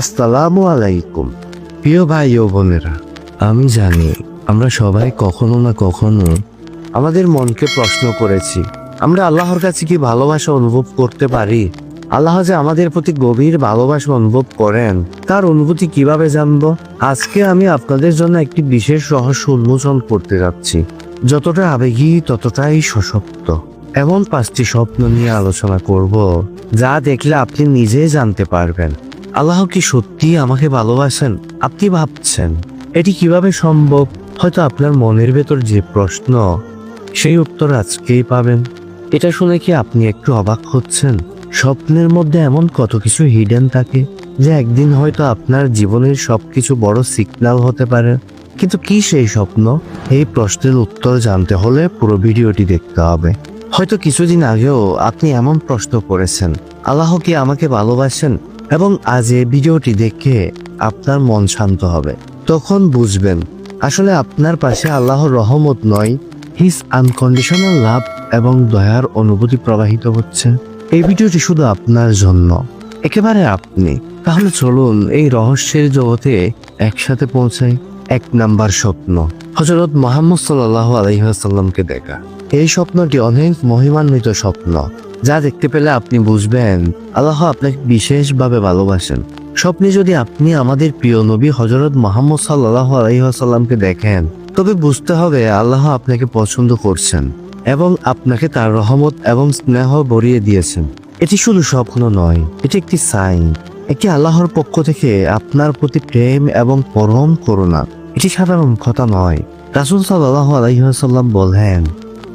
আসসালামু আলাইকুম। প্রিয় ভাই ও বোনেরা, আমি জানি আমরা সবাই কখনো না কখনো আমাদের মনকে প্রশ্ন করেছি, আমরা আল্লাহর কাছে কি ভালোবাসা অনুভব করতে পারি? আল্লাহ যে আমাদের প্রতি গভীর ভালোবাসা অনুভব করেন, তার অনুভূতি কীভাবে জানব? আজকে আমি আপনাদের জন্য একটি বিশেষ রহস্য উন্মোচন করতে যাচ্ছি, যতটা আবেগী ততটাই সশক্ত। এমন পাঁচটি স্বপ্ন নিয়ে আলোচনা করব, যা দেখলে আপনি নিজেই জানতে পারবেন। আল্লাহ কি সত্যি আমাকে ভালোবাসেন? আপনি ভাবছেন, এটি কীভাবে সম্ভব? হয়তো আপনার মনের ভেতর যে প্রশ্ন, সেই উত্তর আজকেই পাবেন। এটা শুনে কি আপনি একটু অবাক হচ্ছেন? স্বপ্নের মধ্যে এমন কত কিছু হিডেন থাকে, যে একদিন হয়তো আপনার জীবনের সবকিছু বড় সিগন্যাল হতে পারে। কিন্তু কি সেই স্বপ্ন? এই প্রশ্নের উত্তর জানতে হলে পুরো ভিডিওটি দেখতে হবে। হয়তো কিছুদিন আগেও আপনি এমন প্রশ্ন করেছেন। আল্লাহ কি আমাকে ভালোবাসেন? এবং আজ এই ভিডিওটি দেখে আপনার মন শান্ত হবে। তখন বুঝবেন, আসলে আপনার পাশে আল্লাহর রহমত নয় হিস আনকন্ডিশনাল লাভ এবং দয়ার অনুভূতি প্রবাহিত হচ্ছে। এই ভিডিওটি শুধু আপনার জন্য। একেবারে আপনি। তাহলে চলুন এই রহস্যের জগতে একসাথে পৌঁছাই। এক নাম্বার স্বপ্ন। হজরত মোহাম্মদ সাল্লাহ আলহিহাসাল্লামকে দেখা। এই স্বপ্নটি অনেক মহিমান্বিত স্বপ্ন, যা দেখতে পেলে আপনি বুঝবেন, আল্লাহ আপনাকে বিশেষভাবে ভালোবাসেন। স্বপ্নে যদি আপনি আমাদের প্রিয় নবী হজরত মোহাম্মদ সাল্লাহ আলহিহাসাল্লামকে দেখেন, তবে বুঝতে হবে আল্লাহ আপনাকে পছন্দ করছেন এবং আপনাকে তার রহমত এবং স্নেহ ভরিয়ে দিয়েছেন। এটি শুধু স্বপ্ন নয়, এটি একটি সাইন একটি আল্লাহর পক্ষ থেকে আপনার প্রতি প্রেম এবং পরম করুণা। এটি সাধারণ কথা নয়। রাসুল সাল্লাহ আলহিহাসাল্লাম বলেন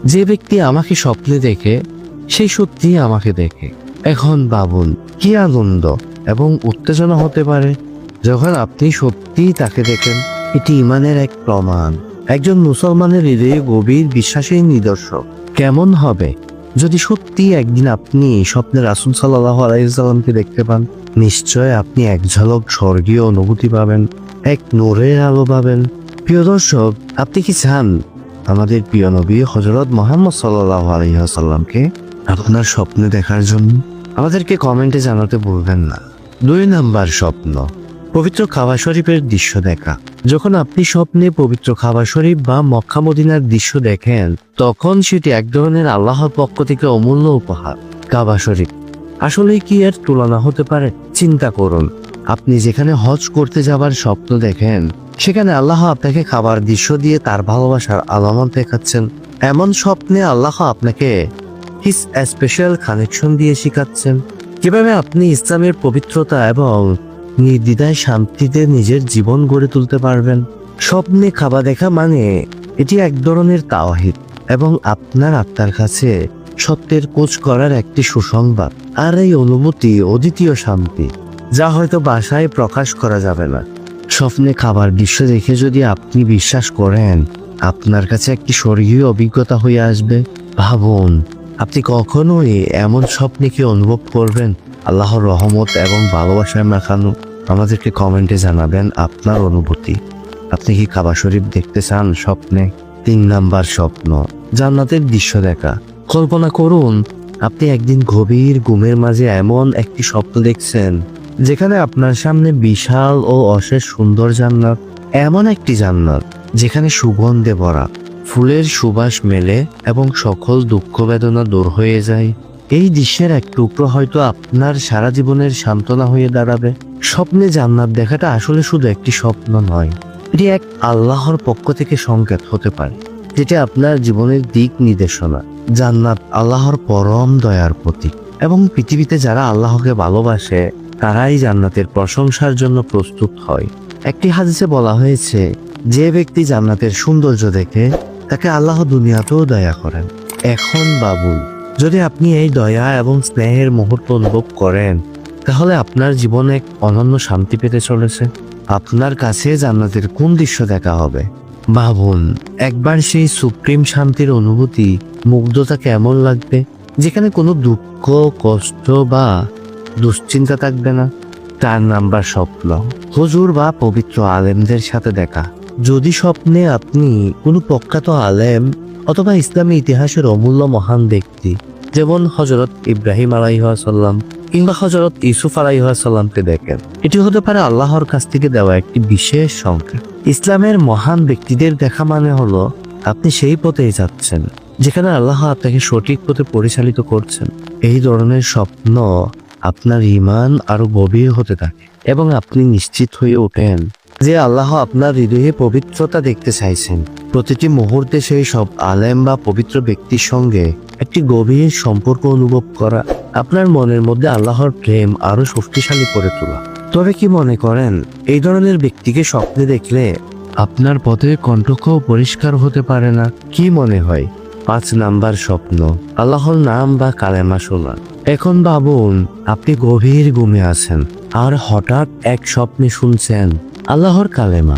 যে ব্যক্তি আমাকে স্বপ্নে দেখে সেই সত্যি আমাকে দেখে। এখন বাবুন কি আনন্দ এবং উত্তেজনা হতে পারে যখন আপনি সত্যিই তাকে দেখেন। এটি ইমানের এক প্রমাণ। একজন মুসলমানের হৃদয়ে গভীর বিশ্বাসের নিদর্শক। কেমন হবে যদি সত্যি একদিন আপনি স্বপ্নে রাসুল সাল্লাহ আলাইসাল্লামকে দেখতে পান? নিশ্চয় আপনি এক ঝলক স্বর্গীয় অনুভূতি পাবেন, এক নোরের আলো পাবেন। প্রিয় দর্শক, আপনি কি চান আমাদের প্রিয় নবী হজরত মোহাম্মদ সাল্লাহ আলহিহাসাল্লামকে আপনার স্বপ্নে দেখার জন্য আমাদেরকে কমেন্টে জানাতে বলবেন না। দুই নাম্বার স্বপ্ন, পবিত্র খাওয়া শরীফের দৃশ্য দেখা। যখন আপনি স্বপ্নে পবিত্র খাওয়া শরীফ বা মক্কা মদিনার দৃশ্য দেখেন, তখন সেটি এক ধরনের আল্লাহর পক্ষ থেকে অমূল্য উপহার, কাবা শরীফ। আসলে কি এর তুলনা হতে পারে? চিন্তা করুন। আপনি যেখানে হজ করতে যাবার স্বপ্ন দেখেন সেখানে আল্লাহ আপনাকে খাবার দৃশ্য দিয়ে তার ভালোবাসার আলামত দেখাচ্ছেন। এমন স্বপ্নে আল্লাহ আপনাকে হিস স্পেশাল কানেকশন দিয়ে শিখাচ্ছেন। কীভাবে আপনি ইসলামের পবিত্রতা এবং নির্দ্বিধায় শান্তিতে নিজের জীবন গড়ে তুলতে পারবেন। স্বপ্নে খাবার দেখা মানে এটি এক ধরনের তাওহিদ এবং আপনার আত্মার কাছে সত্যের কোচ করার একটি সুসংবাদ আর এই অনুভূতি অদ্বিতীয় শান্তি, যা হয়তো বাসায় প্রকাশ করা যাবে না। স্বপ্নে খাবার দৃশ্য দেখে যদি আপনি বিশ্বাস করেন, আপনার কাছে একটি স্বর্গীয় অভিজ্ঞতা হয়ে আসবে। ভাবুন, আপনি কখনোই এমন স্বপ্নে কি অনুভব করবেন? আল্লাহর রহমত এবং ভালোবাসায় মাখানো। আমাদেরকে কমেন্টে জানাবেন আপনার অনুভূতি। আপনি কি কাবা শরীফ দেখতে চান? স্বপ্নে তিন নাম্বার স্বপ্ন, জান্নাতের দৃশ্য দেখা। কল্পনা করুন, আপনি একদিন গভীর ঘুমের মাঝে এমন একটি স্বপ্ন দেখছেন। যেখানে আপনার সামনে বিশাল ও অশেষ সুন্দর জান্নাত, এমন একটি জান্নাত, যেখানে সুগন্ধে ভরা, ফুলের সুবাস মেলে এবং সকল দুঃখ বেদনা দূর হয়ে যায়। এই দৃশ্যের এক টুকরো হয়তো আপনার সারা জীবনের সান্ত্বনা হয়ে দাঁড়াবে। স্বপ্নে জান্নাত দেখাটা আসলে শুধু একটি স্বপ্ন নয়, এটি এক আল্লাহর পক্ষ থেকে সংকেত হতে পারে, যেটা আপনার জীবনের দিক নির্দেশনা। জান্নাত আল্লাহর পরম দয়ার প্রতীক এবং পৃথিবীতে যারা আল্লাহকে ভালোবাসে তারাই জান্নাতের প্রশংসার জন্য প্রস্তুত হয়। একটি হাদিসে বলা হয়েছে, যে ব্যক্তি জান্নাতের সৌন্দর্য দেখে, তাকে আল্লাহ দুনিয়াতেও দয়া করেন। এখন বাবু, যদি আপনি এই দয়া এবং স্নেহের মুহূর্ত অনুভব করেন, তাহলে আপনার জীবনে এক অনন্য শান্তি পেতে চলেছে। আপনার কাছে জান্নাতের কোন দৃশ্য দেখা হবে? ভাবুন, একবার সেই সুপ্রিম শান্তির অনুভূতি, মুগ্ধতা কেমন লাগবে? যেখানে কোনো দুঃখ, কষ্ট বা দুশ্চিন্তা থাকবে না। তার নাম্বার স্বপ্ন। হুজুর বা পবিত্র আলেমদের সাথে দেখা। যদি স্বপ্নে আপনি কোনো প্রখ্যাত আলেম অথবা ইসলামী ইতিহাসের অমূল্য মহান ব্যক্তি, যেমন হজরত ইব্রাহিম আলাইহাসাল্লাম কিংবা হজরত ইসুফ আলাইহাসাল্লামকে দেখেন, এটি হতে পারে আল্লাহর কাছ থেকে দেওয়া একটি বিশেষ সংকেত। ইসলামের মহান ব্যক্তিদের দেখা মানে হলো, আপনি সেই পথেই যাচ্ছেন, যেখানে আল্লাহ আপনাকে সঠিক পথে পরিচালিত করছেন। এই ধরনের স্বপ্ন আপনার ইমান আরও গভীর হতে থাকে এবং আপনি নিশ্চিত হয়ে ওঠেন যে আল্লাহ আপনার হৃদয়ে পবিত্রতা দেখতে চাইছেন। প্রতিটি মুহূর্তে সেই সব আলেম বা পবিত্র ব্যক্তির সঙ্গে একটি গভীর সম্পর্ক অনুভব করা আপনার মনের মধ্যে আল্লাহর প্রেম আরও শক্তিশালী করে তোলা। তবে কি মনে করেন, এই ধরনের ব্যক্তিকে স্বপ্নে দেখলে আপনার পথে কণ্ঠকও পরিষ্কার হতে পারে না? কি মনে হয়? পাঁচ নাম্বার স্বপ্ন, আল্লাহর নাম বা কালেমা শোনা এখন ভাবুন, আপনি গভীর ঘুমে আছেন, আর হঠাৎ এক স্বপ্নে শুনছেন, আল্লাহর কালেমা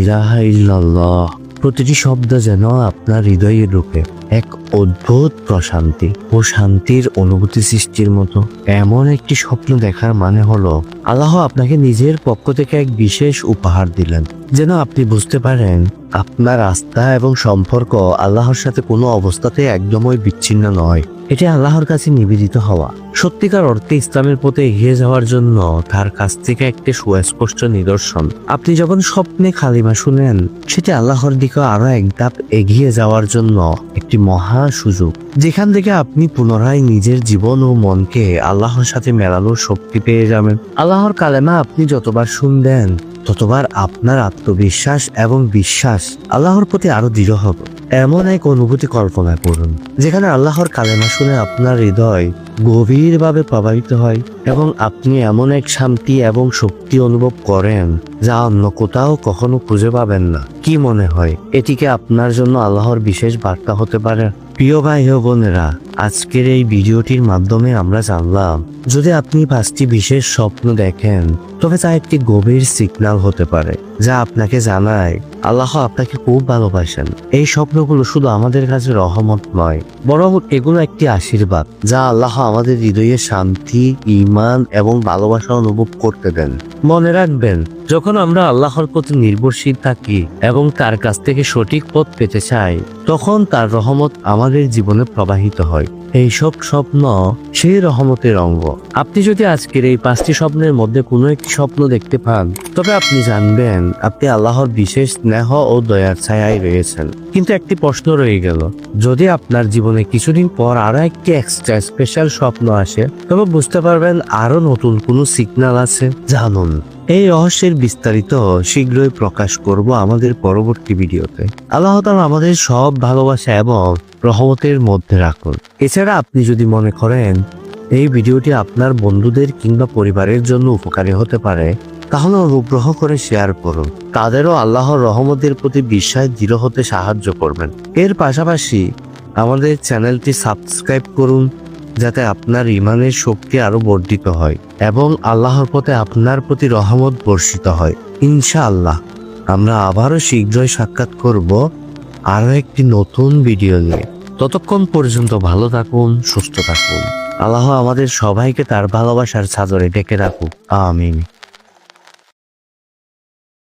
ইলাহা ইল্লাল্লাহ। প্রতিটি শব্দ যেন আপনার হৃদয়ের রূপে এক অদ্ভুত প্রশান্তি ও শান্তির অনুভূতি সৃষ্টির মতো। এমন একটি স্বপ্ন দেখার মানে হলো, আল্লাহ আপনাকে নিজের পক্ষ থেকে এক বিশেষ উপহার দিলেন। যেন আপনি বুঝতে পারেন, আপনার আস্থা এবং সম্পর্ক আল্লাহর সাথে কোনো অবস্থাতে একদমই বিচ্ছিন্ন নয়। এটি আল্লাহর কাছে নিবেদিত হওয়া। সত্যিকার অর্থে ইসলামের পথে এগিয়ে যাওয়ার জন্য তার কাছ থেকে একটি সুস্পষ্ট নিদর্শন। আপনি যখন স্বপ্নে খালিমা শুনেন, সেটি আল্লাহর দিকে আরও এক ধাপ এগিয়ে যাওয়ার জন্য একটি মহা সুযোগ। যেখান থেকে আপনি পুনরায় নিজের জীবন ও মনকে আল্লাহর সাথে মেলানোর শক্তি পেয়ে যাবেন। আল্লাহর কালেমা আপনি যতবার শুনবেন ততবার আপনার আত্মবিশ্বাস এবং বিশ্বাস আল্লাহর প্রতি আরও দৃঢ় হবে। এমন এক অনুভূতি কল্পনা করুন যেখানে আল্লাহর কালেমা শুনে আপনার হৃদয় গভীরভাবে প্রভাবিত হয় এবং আপনি এমন এক শান্তি এবং শক্তি অনুভব করেন যা অন্য কোথাও কখনো খুঁজে পাবেন না। কি মনে হয়, এটিকে আপনার জন্য আল্লাহর বিশেষ বার্তা হতে পারে? প্রিয় ভাই বোনেরা আজকের এই ভিডিওটির মাধ্যমে আমরা জানলাম, যদি আপনি পাঁচটি বিশেষ স্বপ্ন দেখেন, তবে তা একটি গভীর সিগন্যাল হতে পারে, যা আপনাকে জানায়, আল্লাহ আপনাকে খুব ভালোবাসেন। এই স্বপ্নগুলো শুধু আমাদের কাছে রহমত নয়, বরং এগুলো একটি আশীর্বাদ, যা আল্লাহ আমাদের হৃদয়ে শান্তি ইমান এবং ভালোবাসা অনুভব করতে দেন। মনে রাখবেন, যখন আমরা আল্লাহর প্রতি নির্ভরশীল থাকি এবং তার কাছ থেকে সঠিক পথ পেতে চাই, তখন তার রহমত আমাদের জীবনে প্রবাহিত হয়। এই সব স্বপ্ন সেই রহমতের অঙ্গ। আপনি যদি আজকের এই পাঁচটি স্বপ্নের মধ্যে কোনো একটি স্বপ্ন দেখতে পান, তবে আপনি জানবেন, আপনি আল্লাহর বিশেষ স্নেহ ও দয়ার ছায়ায় রয়েছেন। কিন্তু একটি প্রশ্ন রয়ে গেল, যদি আপনার জীবনে কিছুদিন পর আরও একটি এক্সট্রা স্পেশাল স্বপ্ন আসে, তবে বুঝতে পারবেন আরও নতুন কোনো সিগন্যাল আছে। জানুন। এই রহস্যের বিস্তারিত শীঘ্রই প্রকাশ করব আমাদের পরবর্তী ভিডিওতে। আল্লাহ তাআলা আমাদের সব ভালোবাসা এবং রহমতের মধ্যে রাখুন। এছাড়া আপনি যদি মনে করেন এই ভিডিওটি আপনার বন্ধুদের কিংবা পরিবারের জন্য উপকারী হতে পারে, তাহলে অনুগ্রহ করে শেয়ার করুন। তাদেরও আল্লাহর রহমতের প্রতি বিশ্বাস দৃঢ় হতে সাহায্য করবেন। এর পাশাপাশি আমাদের চ্যানেলটি সাবস্ক্রাইব করুন যাতে আপনার ইমানের শক্তি আরও বর্ধিত হয় এবং আল্লাহর পথে আপনার প্রতি রহমত বর্ষিত হয়। ইনশা আল্লাহ আমরা আবারও শীঘ্রই সাক্ষাৎ করব আরও একটি নতুন ভিডিও নিয়ে। ততক্ষণ পর্যন্ত ভালো থাকুন, সুস্থ থাকুন। আল্লাহ আমাদের সবাইকে তার ভালোবাসার সাদরে ডেকে রাখুক। আমিন।